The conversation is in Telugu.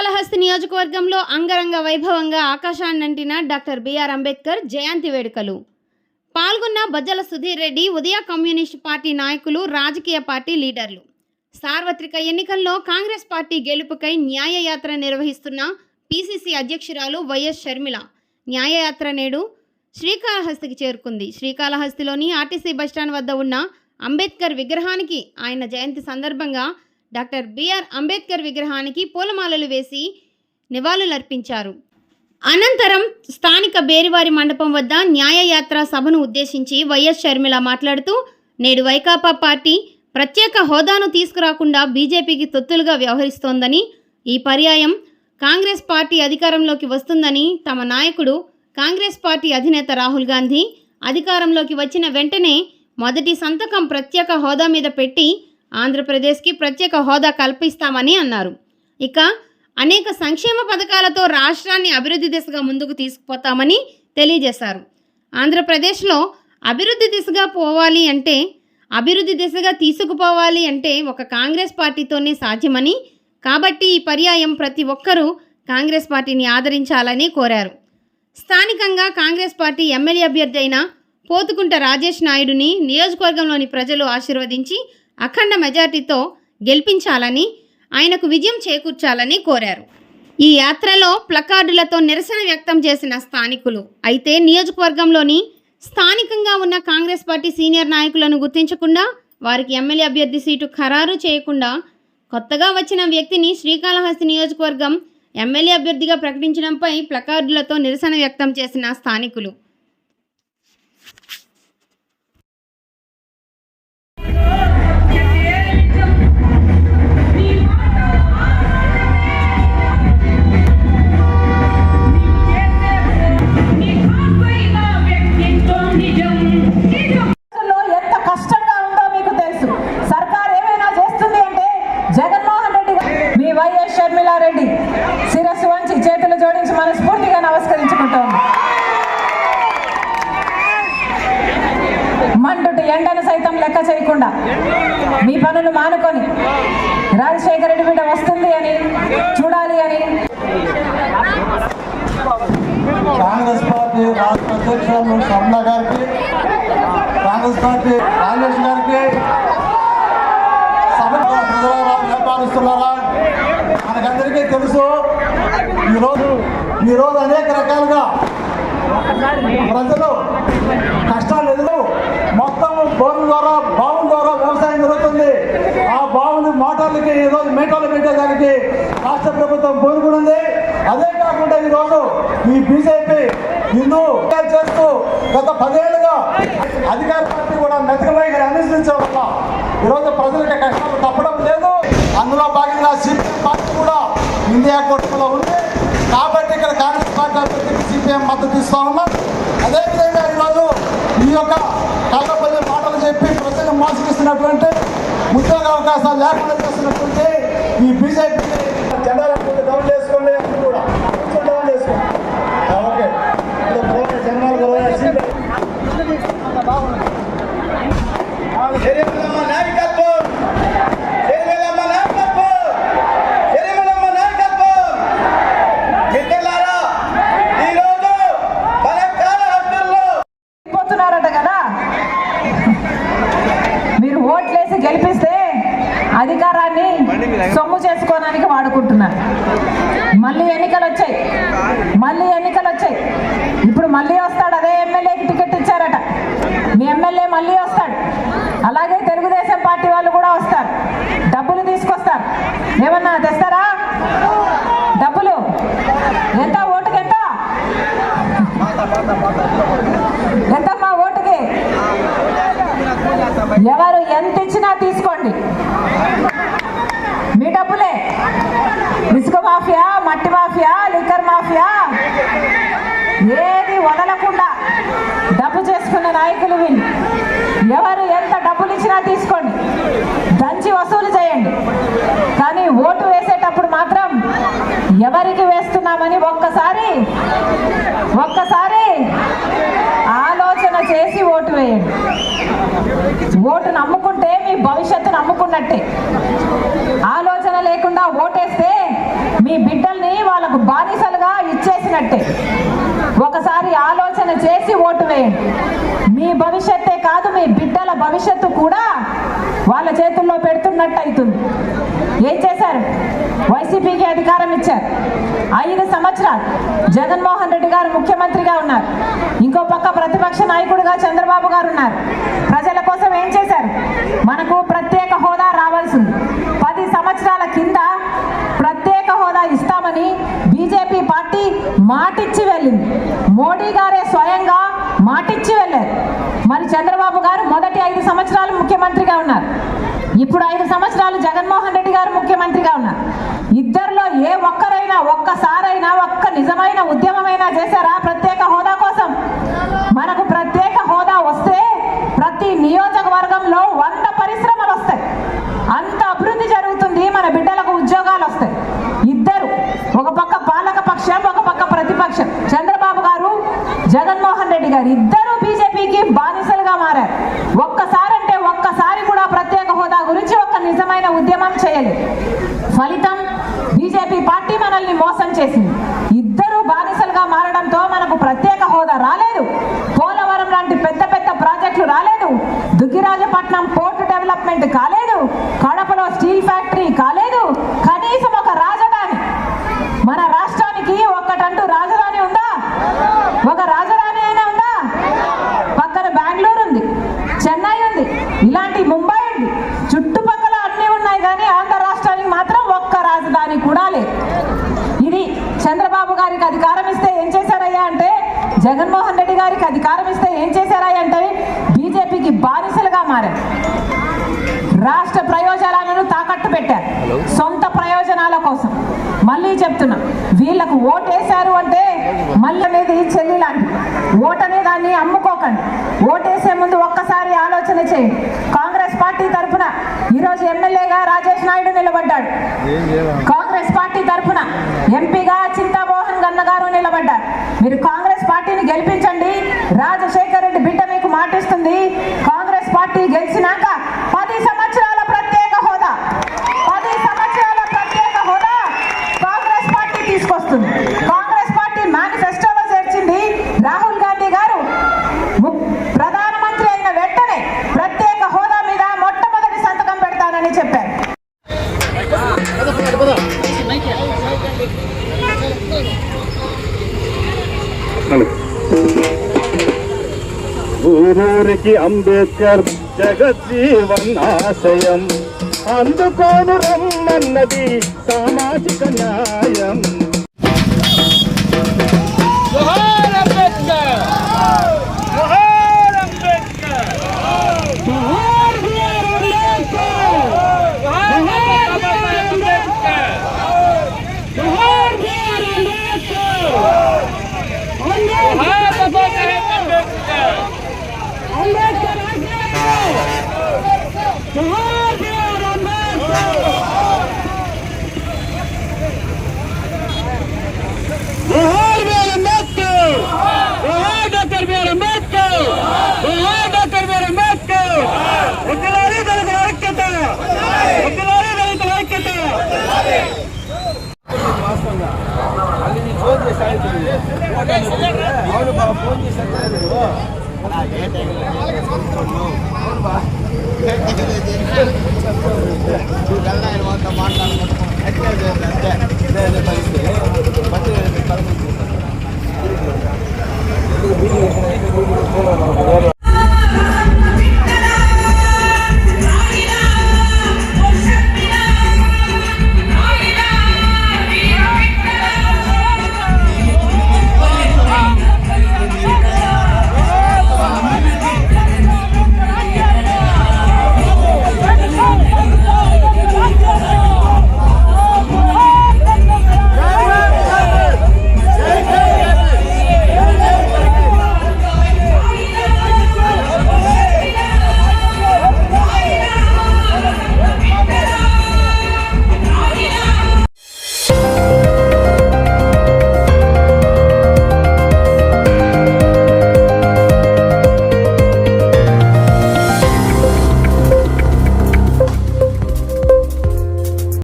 శ్రీకాళహస్తి నియోజకవర్గంలో అంగరంగ వైభవంగా ఆకాశాన్నంటిన డాక్టర్ బిఆర్ అంబేద్కర్ జయంతి వేడుకలు. పాల్గొన్న బజ్జల సుధీర్ రెడ్డి ఉదయ కమ్యూనిస్ట్ పార్టీ నాయకులు రాజకీయ పార్టీ లీడర్లు. సార్వత్రిక ఎన్నికల్లో కాంగ్రెస్ పార్టీ గెలుపుకై న్యాయయాత్ర నిర్వహిస్తున్న పిసిసి అధ్యక్షురాలు వైఎస్ షర్మిల. న్యాయయాత్ర నేడు శ్రీకాళహస్తికి చేరుకుంది. శ్రీకాళహస్తిలోని ఆర్టీసీ బస్టాండ్ వద్ద ఉన్న అంబేద్కర్ విగ్రహానికి ఆయన జయంతి సందర్భంగా డాక్టర్ బిఆర్ అంబేద్కర్ విగ్రహానికి పూలమాలలు వేసి నివాళులర్పించారు. అనంతరం స్థానిక బేరివారి మండపం వద్ద న్యాయయాత్ర సభను ఉద్దేశించి వైఎస్ షర్మిల మాట్లాడుతూ నేడు వైకాపా పార్టీ ప్రత్యేక హోదాను తీసుకురాకుండా బీజేపీకి తొత్తులుగా వ్యవహరిస్తోందని ఈ పర్యాయం కాంగ్రెస్ పార్టీ అధికారంలోకి వస్తుందని తమ నాయకుడు కాంగ్రెస్ పార్టీ అధినేత రాహుల్ గాంధీ అధికారంలోకి వచ్చిన వెంటనే మొదటి సంతకం ప్రత్యేక హోదా మీద పెట్టి ఆంధ్రప్రదేశ్కి ప్రత్యేక హోదా కల్పిస్తామని అన్నారు. ఇక అనేక సంక్షేమ పథకాలతో రాష్ట్రాన్ని అభివృద్ధి దిశగా ముందుకు తీసుకుపోతామని తెలియజేశారు. ఆంధ్రప్రదేశ్లో అభివృద్ధి దిశగా పోవాలి అంటే అభివృద్ధి దిశగా తీసుకుపోవాలి అంటే ఒక కాంగ్రెస్ పార్టీతోనే సాధ్యమని కాబట్టి ఈ పర్యాయం ప్రతి ఒక్కరూ కాంగ్రెస్ పార్టీని ఆదరించాలని కోరారు. స్థానికంగా కాంగ్రెస్ పార్టీ ఎమ్మెల్యే అభ్యర్థి అయిన పోతుకుంట రాజేష్ నాయుడుని నియోజకవర్గంలోని ప్రజలు ఆశీర్వదించి అఖండ మెజార్టీతో గెలిపించాలని ఆయనకు విజయం చేకూర్చాలని కోరారు. ఈ యాత్రలో ప్లకార్డులతో నిరసన వ్యక్తం చేసిన స్థానికులు అయితే నియోజకవర్గంలోని స్థానికంగా ఉన్న కాంగ్రెస్ పార్టీ సీనియర్ నాయకులను గుర్తించకుండా వారికి ఎమ్మెల్యే అభ్యర్థి సీటు ఖరారు చేయకుండా కొత్తగా వచ్చిన వ్యక్తిని శ్రీకాళహస్తి నియోజకవర్గం ఎమ్మెల్యే అభ్యర్థిగా ప్రకటించడంపై ప్లకార్డులతో నిరసన వ్యక్తం చేసిన స్థానికులు. ఎండను సైతం లెక్క చేయకుండా మీ పనులు మానుకొని రాజశేఖర రెడ్డి బిడ్డ వస్తుంది అని చూడాలి అని. కాంగ్రెస్ పార్టీ రాష్ట్ర అధ్యక్షులు సమ్మ గారికి కాంగ్రెస్ పార్టీ రాజేష్ గారికి సభ మనకందరికీ తెలుసు ఈరోజు ఈరోజు అనేక రకాలుగా ప్రజలు బోర్ల ద్వారా బావుల ద్వారా వ్యవసాయం జరుగుతుంది. ఆ బావుని మోటార్లకి ఈరోజు మీటర్లు పెట్టేదానికి రాష్ట్ర ప్రభుత్వం కోరుకుంది అదే కాకుండా ఈరోజు ఈ బీజేపీ హిందూ చేస్తూ గత పదేళ్ళుగా అధికార పార్టీ కూడా మెతకమైగా అనుసరించడం వల్ల ఈరోజు ప్రజలకి కష్టాలు తప్పడం లేదు. అందులో భాగంగా సిపిఎం పార్టీ కూడా ఇండియా కోర్టులో ఉంది. కాబట్టి ఇక్కడ కాంగ్రెస్ పార్టీ అభ్యర్థికి సిపిఎం మద్దతు ఇస్తా ఉన్నాం. అదేవిధంగా ఈరోజు ఈ యొక్క కళ్ళపల్లి మోసగిస్తున్నటువంటి ఉద్యోగ అవకాశాలు లేకుండా చేస్తున్నటువంటి ఈ బీజేపీ జెండాలు సొమ్ము చేసుకోవడానికి వాడుకుంటున్నారు. మళ్ళీ ఎన్నికలు వచ్చాయి. మళ్ళీ ఎన్నికలు వచ్చాయి. ఇప్పుడు మళ్ళీ వస్తాడు అదే ఎమ్మెల్యేకి టికెట్ ఇచ్చారట. మీ ఎమ్మెల్యే మళ్ళీ వస్తాడు. అలాగే తెలుగుదేశం పార్టీ వాళ్ళు కూడా వస్తారు. డబ్బులు తీసుకొస్తారు. ఏమన్నా తెస్తారా? డబ్బులు. ఎంత ఓటుకి ఎంత? ఎంతమ్మా ఓటుకి? ఎవరు ఎంత ఇచ్చినా తీసుకోండి మీ డబ్బులే ఇసుక మాఫియా మట్టి మాఫియా లిక్కర్ మాఫియా ఏది వదలకుండా డబ్బు చేసుకున్న నాయకులు వీళ్ళు ఎవరు ఎంత డబ్బులు ఇచ్చినా తీసుకోండి. దంచి వసూలు చేయండి. కానీ ఓటు వేసేటప్పుడు మాత్రం ఎవరికి వేస్తున్నామని ఒక్కసారి ఒక్కసారి ఆలోచన చేసి ఓటు వేయండి. ఓటు నమ్ముకుంటే మీ భవిష్యత్తు నమ్ముకున్నట్టే. ఆలోచన లేకుండా ఓటేస్తే మీ బిడ్డల్ని వాళ్ళకు బానిసలుగా ఇచ్చేసినట్టే. ఒకసారి ఆలోచన చేసి ఓటు వేయండి మీ భవిష్యత్తే కాదు మీ బిడ్డల భవిష్యత్తు కూడా వాళ్ళ చేతుల్లో పెడుతున్నట్టు అవుతుంది ఏం చేశారు? వైసీపీకి అధికారం ఇచ్చారు. ఐదు సంవత్సరాలు జగన్మోహన్ రెడ్డి గారు ముఖ్యమంత్రిగా ఉన్నారు. ఇంకో పక్క ప్రతిపక్ష నాయకుడిగా చంద్రబాబు గారు ఉన్నారు. ప్రజల కోసం ఏం చేశారు? మనకు ప్రత్యేక హోదా రావాల్సింది. పది సంవత్సరాల కింద ప్రత్యేక హోదా ఇస్తామని బీజేపీ పార్టీ మాటిచ్చి వెళ్ళింది. మోడీ గారే స్వయంగా మాటిచ్చి వెళ్ళారు. మరి చంద్రబాబు గారు మొదటి ఐదు సంవత్సరాలు ముఖ్యమంత్రిగా ఉన్నారు. ఇప్పుడు ఐదు సంవత్సరాలు జగన్మోహన్ రెడ్డి గారు ముఖ్యమంత్రిగా ఉన్నారు. ఇద్దరిలో ఏ ఒక్కరైనా ఒక్కసారైనా ఒక్క నిజమైన ఉద్యమమైనా చేశారా? ప్రత్యేక హోదా కోసం మనకు ప్రత్యేక హోదా వస్తే ప్రతి నియోజకవర్గంలో వంద పరిశ్రమలు వస్తాయి అంత అభివృద్ధి జరుగుతుంది మన బిడ్డలకు ఉద్యోగాలు వస్తాయి ఇద్దరు ఒక పక్క పాలక పక్షం ఒక పక్క ప్రతిపక్షం చంద్రబాబు గారు జగన్మోహన్ రెడ్డి గారు ఇద్దరు బీజేపీకి బానిసలుగా మారారు ఒక్కసారి అంటే ఒక్కసారి కూడా ప్రత్యేక హోదా గురించి ఒక నిజమైన ఉద్యమం చేయలేదు ఫలితం బీజేపీ పార్టీ మనల్ని మోసం చేసింది. ఇద్దరు బానిసలుగా మారడంతో మనకు ప్రత్యేక హోదా రాలేదు. పోలవరం లాంటి పెద్ద పెద్ద ప్రాజెక్టులు రాలేదు. దుగ్గిరాజపట్నం పోర్టు డెవలప్మెంట్ కాలేదు కడపలో స్టీల్ ఫ్యాక్టరీ కాలేదు కనీసం ఒక రాజధాని మన రాష్ట్రానికి ఒక్కటంటూ రాజధాని ఉందా ఒక రాజధాని అయినా ఉందా పక్కన బెంగళూరు ఉంది చెన్నై ఉంది ఇలాంటి ముంబై ఉంది చుట్టుపక్కల అన్నీ ఉన్నాయి కానీ ఆంధ్ర రాష్ట్రానికి మాత్రం ఒక్క రాజధాని కూడా లేదు ఇది చంద్రబాబు గారికి అధికారం ఇస్తే ఏం చేశారయ్యా అంటే జగన్మోహన్ రెడ్డి గారికి అధికారం ఇస్తే ఏం చేశారయ్యా అంటే బీజేపీకి బానిసలుగా మారారు. రాష్ట్ర ప్రయోజనాలను తాకట్టు పెట్టారు. సొంత ప్రయోజనాల కోసం. మళ్ళీ చెప్తున్నా వీళ్ళకు ఓటేశారు అంటే మళ్ళీ అనేది చెల్లి లాంటిది ఓటనే దాన్ని అమ్ముకోకండి. ఓటేసే ముందు ఒక్కసారి ఆలోచన చేయండి. కాంగ్రెస్ పార్టీ తరఫున ఈరోజు ఎమ్మెల్యేగా రాజేష్ నాయుడు నిలబడ్డాడు. కాంగ్రెస్ పార్టీ తరఫున ఎంపీగా చింతామోహన్ గన్న గారు నిలబడ్డారు. మీరు కాంగ్రెస్ పార్టీని గెలిపించండి రాజశేఖర్ రెడ్డి బిడ్డ మీకు మాటిస్తుంది కాంగ్రెస్ పార్టీ గెలిచినాక పది సంవత్సరాల ప్రత్యేక హోదా. పది సంవత్సరాల ప్రత్యేక హోదా కాంగ్రెస్ పార్టీ తీసుకొస్తుంది. కాంగ్రెస్ పార్టీ మేనిఫెస్టోలో చేర్చింది రాహుల్ గాంధీ గారు. ప్రధానమంత్రి అయిన వెంటనే ప్రత్యేక హోదా మీద మొట్టమొదటి సంతకం పెడతానని చెప్పారు. ఊరూరికి అంబేద్కర్ జగజ్జీవనాశయం. అందుకోను రమ్మన్నది సామాజిక న్యాయం.